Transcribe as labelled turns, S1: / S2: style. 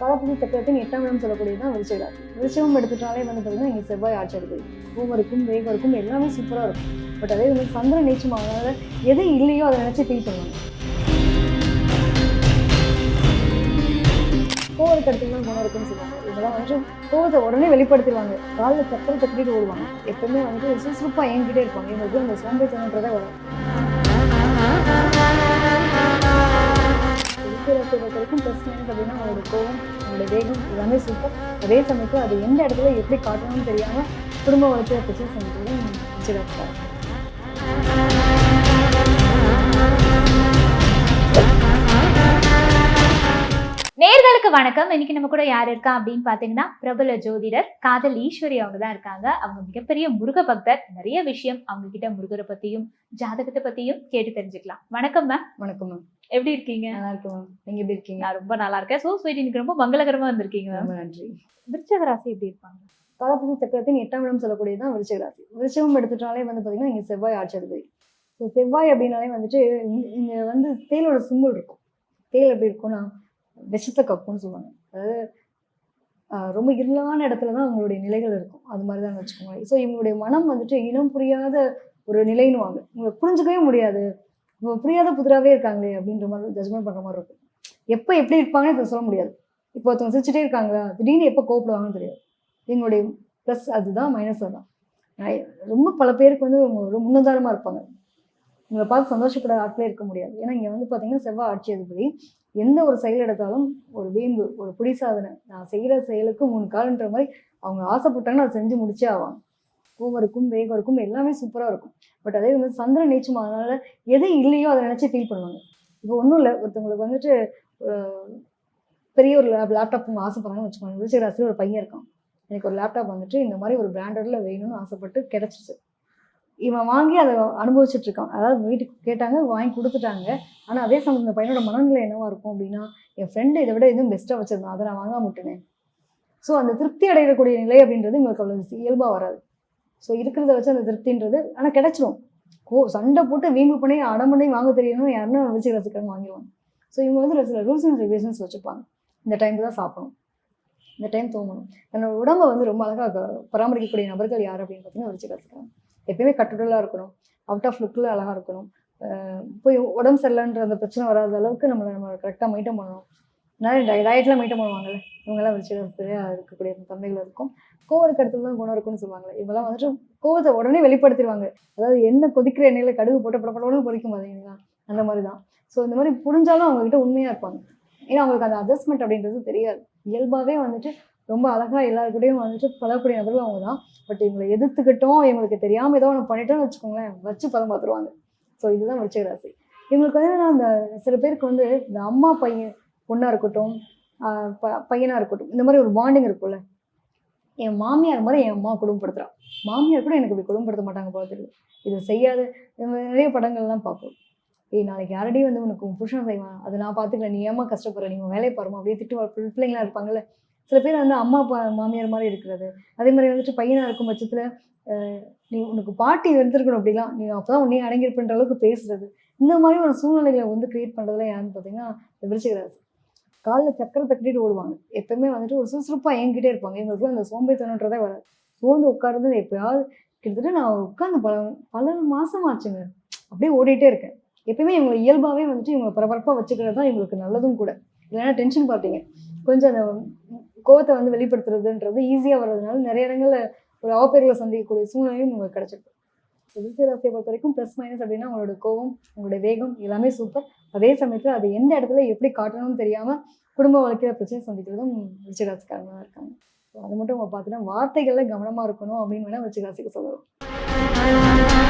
S1: காலப்புதி சக்கரத்தின் எட்டாம் இடம் சொல்லக்கூடியது தான் விருச்சிக ராசி. விருச்சிகம் எடுத்துட்டாலே வந்து பார்த்தீங்கன்னா இங்கே செவ்வாய் ஆட்சி இருக்குது. பூமருக்கும் வேகருக்கும் எல்லாமே சூப்பராக இருக்கும். பட் அதே வந்து சந்திரன் அதனால் எது இல்லையோ அதை நினச்சி ஃபீல் பண்ணுவாங்க கோவத்தை எடுத்துக்கலாம் குணம் இருக்குன்னு சொல்லுவாங்க. இதெல்லாம் வந்து கோவத்தை உடனே வெளிப்படுத்திடுவாங்க. காலில் சக்கரை தட்டிட்டு ஓடுவாங்க. எப்பவுமே வந்து சுறுசுறுப்பாக என்கிட்டே இருப்பாங்க. இவங்களுக்கு அந்த சோம்பேறித்தனன்றதை வரும். வரைக்கும் ப்ளஸ் மைனஸ் அப்படின்னா அவங்களோட கோவம் அவங்களோட வேகம் எல்லாமே சூப்பர் அதே சமயத்தில் அது எந்த இடத்துல எப்படி காட்டணும்னு தெரியாமல் குடும்ப வளர்ச்சியை பிரச்சனை வச்சுருக்காங்க
S2: நேர்களுக்கு வணக்கம். இன்னைக்கு நம்ம கூட யார் இருக்கா அப்படின்னு பாத்தீங்கன்னா பிரபல ஜோதிடர் காதல் ஈஸ்வரி அவங்க தான் இருக்காங்க. அவங்க மிகப்பெரிய முருக பக்தர். நிறைய விஷயம் அவங்க கிட்ட முருகரை பத்தியும் ஜாதகத்தை பத்தியும் கேட்டு தெரிஞ்சுக்கலாம். வணக்கம் மேம்
S1: வணக்கம் மேம்
S2: எப்படி இருக்கீங்க?
S1: நல்லா இருக்கும் மேம். நீங்கள் எப்படி இருக்கீங்க?
S2: நான் ரொம்ப நல்லா இருக்கேன் சோ ஸ்வீட் இன்னைக்கு ரொம்ப மங்களகரமா வந்திருக்கீங்க
S1: ரொம்ப நன்றி.
S2: விருச்சக ராசி எப்படி இருப்பாங்க?
S1: காலப்புதி சக்கரத்தின் எட்டாம் இடம் சொல்லக்கூடியது தான் விருச்சிக ராசி. விருச்சிகம் எடுத்துட்டாலே வந்து பார்த்தீங்கன்னா இங்கே செவ்வாய் ஆட்சி ஸோ செவ்வாய் அப்படின்னாலே வந்துட்டு இங்கே வந்து தேலோட சிம்பிள் இருக்கும். தேல் எப்படி இருக்கும்னா விஷத்தை கப்புன்னு சொல்லுவாங்க. அதாவது ரொம்ப இருளான இடத்துல தான் அவங்களுடைய நிலைகள் இருக்கும். அது மாதிரி தான் வச்சுக்கோங்க ஸோ இவங்களுடைய மனம் வந்துட்டு இனம் புரியாத ஒரு நிலைன்னுவாங்க. இவங்களை புரிஞ்சுக்கவே முடியாது. புரியாத புதிராகவே இருக்காங்களே அப்படின்ற மாதிரி ஜட்மெண்ட் பண்ணுற மாதிரி இருக்கும். எப்போ எப்படி இருப்பாங்கன்னு இதை சொல்ல முடியாது. இப்போ ஒருத்தவங்க சிரிச்சுட்டே இருக்காங்களா? திடீர்னு எப்போ கோப்பிடுவாங்கன்னு தெரியாது. எங்களுடைய ப்ளஸ் அதுதான் மைனஸ் அதுதான். ரொம்ப பல பேருக்கு வந்து இவங்க ஒரு முன்னுதாரணமாக இருப்பாங்க. உங்களை பார்த்து சந்தோஷப்பட ஆட்களே இருக்க முடியாது. ஏன்னா இங்கே வந்து பார்த்தீங்கன்னா செவ்வாய் ஆட்சி அதிபதி. எந்த ஒரு செயல் எடுத்தாலும் ஒரு வேம்பு ஒரு புடிசாதனை நான் செய்கிற செயலுக்கு மூணு காலன்ற மாதிரி அவங்க ஆசைப்பட்டாங்கன்னா அதை செஞ்சு முடிச்சே ஆவாங்க. பூவருக்கும் வேகருக்கும் எல்லாமே சூப்பராக இருக்கும். பட் அதே வந்து சந்திரன் நீச்சமாக அதனால எது இல்லையோ அதை நினச்சி ஃபீல் பண்ணுவாங்க. இப்போ ஒன்றும் இல்லை ஒருத்தவங்களுக்கு வந்துட்டு பெரிய ஒரு லேப்டாப் அவங்க ஆசைப்படுறாங்கன்னு வச்சுக்கோங்க விருச்சிக ஒரு பையன் இருக்கான். எனக்கு ஒரு லேப்டாப் வந்துட்டு இந்த மாதிரி ஒரு பிராண்டடில் வேணும்னு ஆசைப்பட்டு கிடச்சிச்சு இவன் வாங்கி அதை அனுபவிச்சுட்டு இருக்கான். அதாவது வீட்டுக்கு கேட்டாங்க வாங்கி கொடுத்துட்டாங்க. ஆனால் அதே சமயம் இந்த பையனோட மனநிலை என்னவா இருக்கும் அப்படின்னா என் ஃப்ரெண்டு இதை விட எதுவும் பெஸ்ட்டாக வச்சிருந்தான். அதை நான் வாங்காம விட்டுனேன் ஸோ அந்த திருப்தி அடையக்கூடிய நிலை அப்படின்றது உங்களுக்கு அவ்வளோ இயல்பாக வராது. ஸோ இருக்கிறத வச்சு அந்த திருப்தின்றது. ஆனால் கிடைச்சிரும். கோ சண்டை போட்டு வீம்பு பண்ணி அடம்பண்ணி வாங்க தெரியணும் யாருன்னா வச்சு ரசிக்கிறாங்க வாங்கிடுவாங்க ஸோ இவங்க வந்து சில ரூல்ஸ் அண்ட் ரெகுலேஷன்ஸ் வச்சுப்பாங்க. இந்த டைமுக்கு தான் சாப்பிடணும். இந்த டைம் தூங்கணும். தன்னோட உடம்பை வந்து ரொம்ப அழகாக பராமரிக்கக்கூடிய நபர்கள் யார் அப்படின்னு பார்த்தீங்கன்னா வச்சு ரசிக்கிறாங்க எப்பயுமே கட்டுடலாக இருக்கணும். அவுட் ஆஃப் லுக்கில் அழகாக இருக்கணும். போய் உடம்பு சரியில்லைன்ற அந்த பிரச்சனை வராத அளவுக்கு நம்மளை நம்ம கரெக்டாக மெயின்டைன் பண்ணணும். நிறைய டய டயட்லாம் பண்ணுவாங்கல்ல இவங்கெல்லாம் வச்சு சரியாக இருக்கக்கூடிய தன்மைகள் இருக்கும். கோவருக்கு இடத்துல தான் குணம் இருக்கும்னு சொல்லுவாங்க இவங்கெல்லாம் வந்துட்டு கோவத்தை உடனே வெளிப்படுத்திடுவாங்க. அதாவது எண்ணெய் கொதிக்கிற எண்ணெயில் கடுகு போட்டு படப்படன்னு பொறிக்கும் பார்த்தீங்களா அந்த மாதிரி தான் ஸோ இந்த மாதிரி புரிஞ்சாலும் அவங்ககிட்ட உண்மையாக இருப்பாங்க. ஏன்னா அவங்களுக்கு அந்த அட்ஜஸ்ட்மெண்ட் அப்படின்றது தெரியாது. இயல்பாகவே வந்துட்டு ரொம்ப அழகாக எல்லாருக்கூடயும் வந்துட்டு பழகக்கூடிய நபர்கள் அவங்க தான் பட் இவங்களை எதிர்த்துக்கிட்டோம் இவங்களுக்கு தெரியாமல் ஏதோ ஒன்று பண்ணிட்டோம்னு வச்சுக்கோங்களேன் வச்சு பதம் பார்த்துருவாங்க. ஸோ இதுதான் விருச்சிக ராசி. இவங்களுக்கு வந்து நான் அந்த சில பேருக்கு வந்து இந்த அம்மா பையன் பொண்ணாக இருக்கட்டும் ப பையனாக இருக்கட்டும் இந்த மாதிரி ஒரு பாண்டிங் இருக்கும்ல. என் மாமியார் மாதிரி என் அம்மா குடும்பப்படுத்துகிறான் மாமியார் கூட எனக்கு இப்படி குடும்பப்படுத்த மாட்டாங்க பார்த்துட்டு இது செய்யாத நிறைய படங்கள்லாம் பார்ப்போம். ஏய் நாளைக்கு யாரடி வந்து உனக்கு உன் புருஷன் செய்வான்? அதை நான் பார்த்துக்கல நீ ஏமா கஷ்டப்படுற? நீ வேலையை பாருமா அப்படியே திட்டு வாழ் பிள்ளைங்களா இருப்பாங்கல்ல. சில பேர் வந்து அம்மா அப்பா மாமியார் மாதிரி இருக்கிறது. அதே மாதிரி வந்துட்டு பையனாக இருக்கும் பட்சத்தில் நீ உனக்கு பாட்டி இருந்திருக்கணும் அப்படிலாம். நீ அப்போ தான் உன்னையும் அடங்கியிருப்பன்ற அளவுக்கு பேசுறது. இந்த மாதிரி ஒரு சூழ்நிலைகளை வந்து கிரியேட் பண்ணுறதுல யாருன்னு பார்த்தீங்கன்னா விருச்சிகராசி காலில் சக்கரத்தை கட்டிட்டு ஓடுவாங்க. எப்பவுமே வந்துட்டு ஒரு சுறுசுறுப்பாக என்கிட்டே இருப்பாங்க. எங்களுக்கு அந்த சோம்பேறித்தனன்றதே வராது. சோர்ந்து உட்கார்றது எப்பயாவது கிட்டத்தட்ட நான் உட்காந்து பல பல மாதம் ஆச்சுங்க. அப்படியே ஓடிட்டே இருக்கேன். எப்பயுமே இவங்களை இயல்பாகவே வந்துட்டு இவங்க பரபரப்பாக வச்சுக்கிறது தான் இவங்களுக்கு நல்லதும் கூட. இல்லைன்னா டென்ஷன் பார்த்தீங்க கொஞ்சம் அந்த கோவத்தை வந்து வெளிப்படுத்துறதுன்றது ஈஸியாக வர்றதுனால நிறைய இடங்களில் ஒரு அவப்பெயர்களை சந்திக்கக்கூடிய சூழ்நிலையும் உங்களுக்கு கிடைச்சிருக்கு. விருச்சிக ராசியை பொறுத்த வரைக்கும் ப்ளஸ் மைனஸ் அப்படின்னா உங்களோட கோவம் உங்களோட வேகம் எல்லாமே சூப்பர் அதே சமயத்தில் அது எந்த இடத்துல எப்படி காட்டணும்னு தெரியாமல் குடும்ப வாழ்க்கையில் பிரச்சனை சந்திக்கிறதும் விச்சிராசிக்காரங்க இருக்காங்க. ஸோ அது மட்டும் அவங்க பார்த்தீங்கன்னா வார்த்தைகளில் கவனமாக இருக்கணும் அப்படின்னு வேணால் விருச்சிக ராசிக்கு சொல்லலாம்.